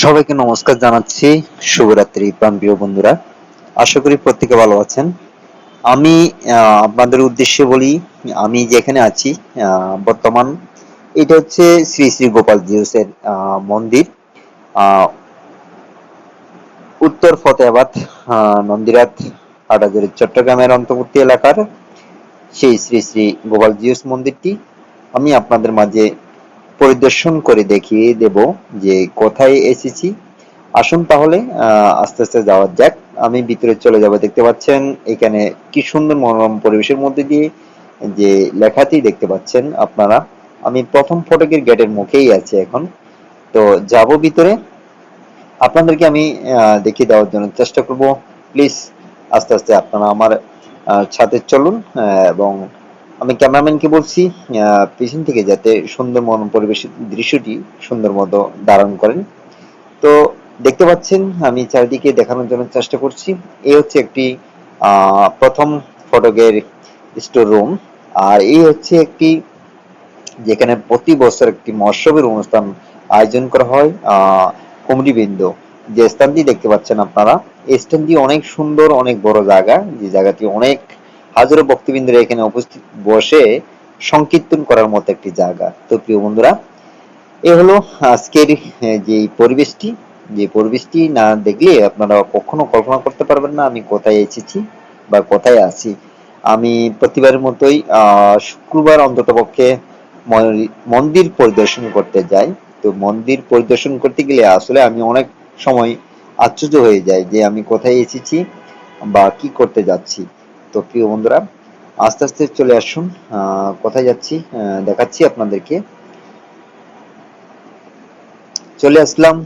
সবাইকে নমস্কার জানাচ্ছি। শুভরাত্রি প্রাণপ্রিয় বন্ধুরা। আশা করি প্রত্যেকে ভালো আছেন। আমি আপনাদের উদ্দেশ্যে বলি, আমি যেখানে আছি বর্তমান, এটা হচ্ছে শ্রী শ্রী গোপাল জিউসের মন্দির। উত্তর ফতেহাবাদ নন্দিরাত হাটাজারি, চট্টগ্রামের অন্তর্বর্তী এলাকার সেই শ্রী শ্রী গোপাল জিউস মন্দিরটি। আমি আপনাদের মাঝে পরিদর্শন করে দেখিয়ে দেব যে কোথায় এসেছি। আসুন তাহলে আস্তে আস্তে যাওয়া যাক। আমি ভিতরে চলে যাব, দেখতে পাচ্ছেন এখানে কি সুন্দর মনোরম পরিবেশের মধ্যে দিয়ে যে লেখাটি দেখতে পাচ্ছেন আপনারা। আমি প্রথম ফটকের গেটের মুখেই আছি এখন। তো যাব ভিতরে। আপনাদেরকে আমি দেখিয়ে দেওয়ার জন্য চেষ্টা করব। প্লিজ, আস্তে আস্তে আপনারা আমার সাথে চলুন এবং আমি ক্যামেরাম্যানকে বলছি পিছন থেকে যাতে সুন্দর মন পরিবেশের দৃশ্যটি সুন্দর মতো ধারণ করেন। তো দেখতে পাচ্ছেন, আমি চারিদিকে দেখানোর জন্য চেষ্টা করছি। এই হচ্ছে একটি প্রথম ফটকের স্টোর রুম আর এই হচ্ছে একটি, যেখানে প্রতি বছর একটি মহোৎসবের অনুষ্ঠান আয়োজন করা হয় কুমড়িবৃন্দ। যে স্থানটি দেখতে পাচ্ছেন আপনারা, এই স্থানটি অনেক সুন্দর, অনেক বড় জায়গা। যে জায়গাটি অনেক হাজারো ভক্তবৃন্দরা এখানে উপস্থিত বসে সংকীর্তন করার মতো একটি জায়গা। তো প্রিয় বন্ধুরা, এ হলো আজকের যে পরিবেশটি। যে পরিবেশটি না দেখলে আপনারা কখনো কল্পনা করতে পারবেন না আমি কোথায় এসেছি বা কোথায় আছি। আমি প্রতিবারের মতোই শুক্রবার অন্ততপক্ষে মন্দির পরিদর্শন করতে যাই। তো মন্দির পরিদর্শন করতে গেলে আসলে আমি অনেক সময় আশ্চর্য হয়ে যাই যে আমি কোথায় এসেছি বা কি করতে যাচ্ছি। তো প্রিয় বন্ধুরা, আস্তে আস্তে চলে আসুন কোথায় যাচ্ছি দেখাচ্ছি আপনাদেরকে। চলে আসলাম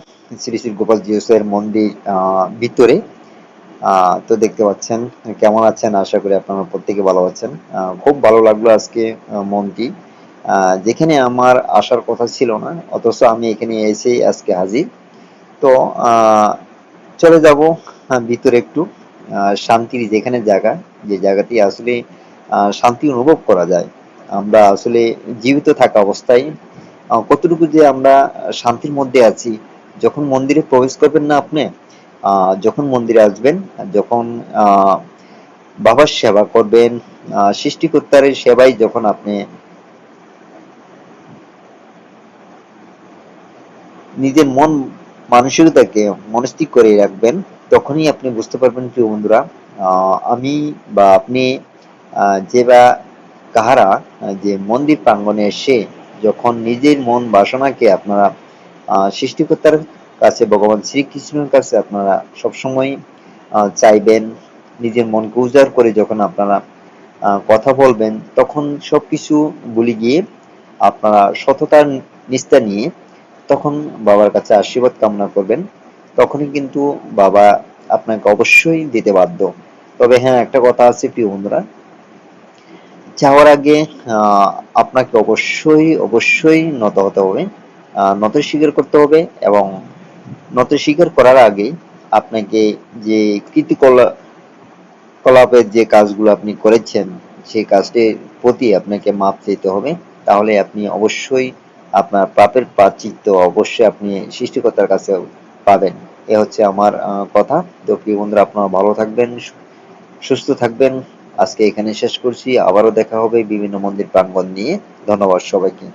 শ্রী শ্রী গোপাল জিউসের মন্দির ভিতরে। তো দেখতে পাচ্ছেন, কেমন আছেন? আশা করি আপনারা প্রত্যেকে ভালো আছেন। খুব ভালো লাগল আজকে মনটি যেখানে আমার আসার কথা ছিল না, অথচ আমি এখানে এসে আজকে হাজির। তো চলে যাব ভিতরে একটু। শান্তির যেখানে জায়গা যে জায়গাটি আসলে শান্তি অনুভব করা যায়। আমরা আসলে জীবিত থাকা অবস্থায় কতটুকু যে আমরা শান্তির মধ্যে আছি যখন মন্দিরে প্রবেশ করবেন না আপনি যখন মন্দিরে আসবেন যখন বাবার সেবা করবেন আহ, সৃষ্টিকর্তার সেবায় যখন আপনি নিজের মন মানসিকতাকে মনস্থির করে রাখবেন তখনই আপনি বুঝতে পারবেন, প্রিয় বন্ধুরা আমি বা আপনি যে বা কাহারা যে মন্দির প্রাঙ্গণে এসে যখন নিজের মন বাসনাকে আপনারা সৃষ্টিকর্তার কাছে, ভগবান শ্রীকৃষ্ণের কাছে আপনারা সবসময় চাইবেন, নিজের মনকে উজাড় করে যখন আপনারা কথা বলবেন, তখন সবকিছু ভুলে গিয়ে আপনারা সততার নিষ্ঠা নিয়ে তখন বাবার কাছে আশীর্বাদ কামনা করবেন। তখনই কিন্তু বাবা আপনাকে অবশ্যই দিতে বাধ্য। তবে হ্যাঁ একটা কথা আছে প্রিয় বন্ধুরা। যাওয়ার আগে আপনাকে অবশ্যই অবশ্যই নত হতে হবে। নত স্বীকার করতে হবে এবং নত স্বীকার করার আগে আপনাকে যে কৃতিকলা, কলাপের যে কাজগুলো আপনি করেছেন, সেই কাজটির প্রতি আপনাকে মাপ চাইতে হবে। তাহলে আপনি অবশ্যই আপনার প্রাপের প্রাচিত্য অবশ্যই আপনি সৃষ্টিকর্তার কাছে পাবেন। এ হচ্ছে আমার কথা। তো প্রিয় বন্ধুরা, আপনারা ভালো থাকবেন সুস্থ থাকবেন। আজকে এখানে শেষ করছি। আবারও দেখা হবে বিভিন্ন মন্দির প্রাঙ্গণ নিয়ে। ধন্যবাদ সবাইকে।